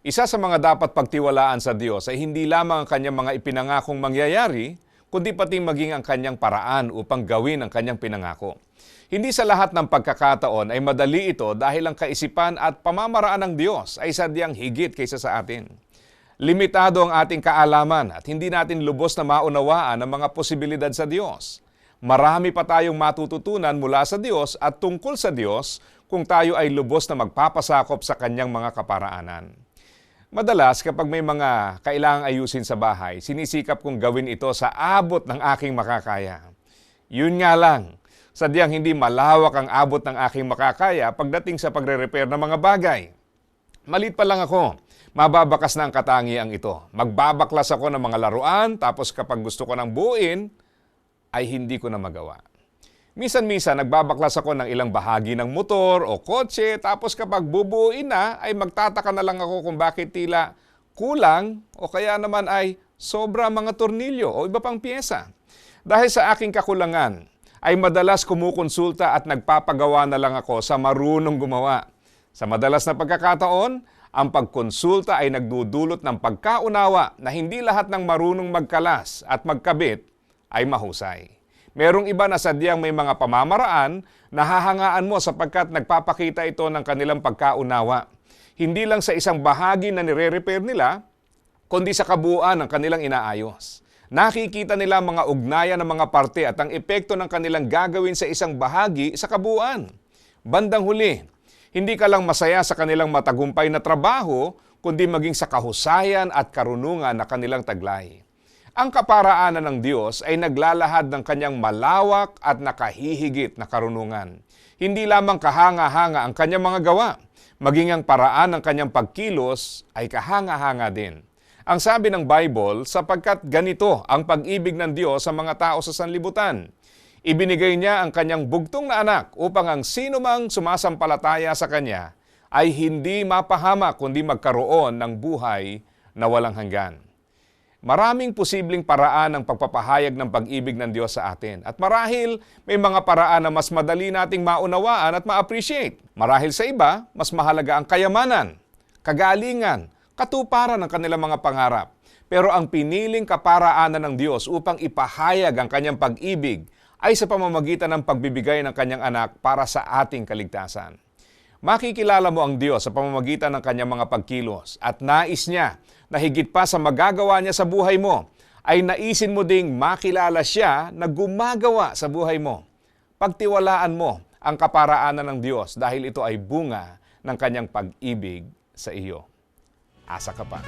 Isa sa mga dapat pagtiwalaan sa Diyos ay hindi lamang ang kanyang mga ipinangakong mangyayari, kundi pati maging ang kanyang paraan upang gawin ang kanyang pinangako. Hindi sa lahat ng pagkakataon ay madali ito dahil ang kaisipan at pamamaraan ng Diyos ay sadyang higit kaysa sa atin. Limitado ang ating kaalaman at hindi natin lubos na maunawaan ang mga posibilidad sa Diyos. Marami pa tayong matututunan mula sa Diyos at tungkol sa Diyos kung tayo ay lubos na magpapasakop sa kanyang mga kaparaanan. Madalas kapag may mga kailangang ayusin sa bahay, sinisikap kong gawin ito sa abot ng aking makakaya. Yun nga lang, sadyang hindi malawak ang abot ng aking makakaya pagdating sa pagre-repair ng mga bagay. Malit pa lang ako, mababakas na ang katangiang ito. Magbabaklas ako ng mga laruan, tapos kapag gusto ko ng buuin, ay hindi ko na magawa. Minsan-minsan, nagbabaklas ako ng ilang bahagi ng motor o kotse, tapos kapag bubuuin na, ay magtataka na lang ako kung bakit tila kulang o kaya naman ay sobra mga tornilyo o iba pang pyesa. Dahil sa aking kakulangan, ay madalas kumukonsulta at nagpapagawa na lang ako sa marunong gumawa. Sa madalas na pagkakataon, ang pagkonsulta ay nagdudulot ng pagkaunawa na hindi lahat ng marunong magkalas at magkabit ay mahusay. Merong iba na sadyang may mga pamamaraan na hahangaan mo sapagkat nagpapakita ito ng kanilang pagkaunawa. Hindi lang sa isang bahagi na nire-repair nila, kundi sa kabuuan ng kanilang inaayos. Nakikita nila mga ugnayan ng mga parte at ang epekto ng kanilang gagawin sa isang bahagi sa kabuuan. Bandang huli, hindi ka lang masaya sa kanilang matagumpay na trabaho, kundi maging sa kahusayan at karunungan na kanilang taglay. Ang kaparaanan ng Diyos ay naglalahad ng kanyang malawak at nakahihigit na karunungan. Hindi lamang kahanga-hanga ang kanyang mga gawa, maging ang paraan ng kanyang pagkilos ay kahanga-hanga din. Ang sabi ng Bible, sapagkat ganito ang pag-ibig ng Diyos sa mga tao sa sanlibutan. Ibinigay niya ang kanyang bugtong na anak upang ang sino mang sumasampalataya sa kanya ay hindi mapahama kundi magkaroon ng buhay na walang hanggan. Maraming posibleng paraan ng pagpapahayag ng pag-ibig ng Diyos sa atin. At marahil may mga paraan na mas madali nating maunawaan at ma-appreciate. Marahil sa iba, mas mahalaga ang kayamanan, kagalingan, katuparan ng kanilang mga pangarap. Pero ang piniling kaparaanan ng Diyos upang ipahayag ang kanyang pag-ibig ay sa pamamagitan ng pagbibigay ng kanyang anak para sa ating kaligtasan. Makikilala mo ang Diyos sa pamamagitan ng kanyang mga pagkilos at nais niya na higit pa sa magagawa niya sa buhay mo, ay naisin mo ding makilala siya na gumagawa sa buhay mo. Pagtiwalaan mo ang kaparaanan ng Diyos dahil ito ay bunga ng kanyang pag-ibig sa iyo. Asa ka pa.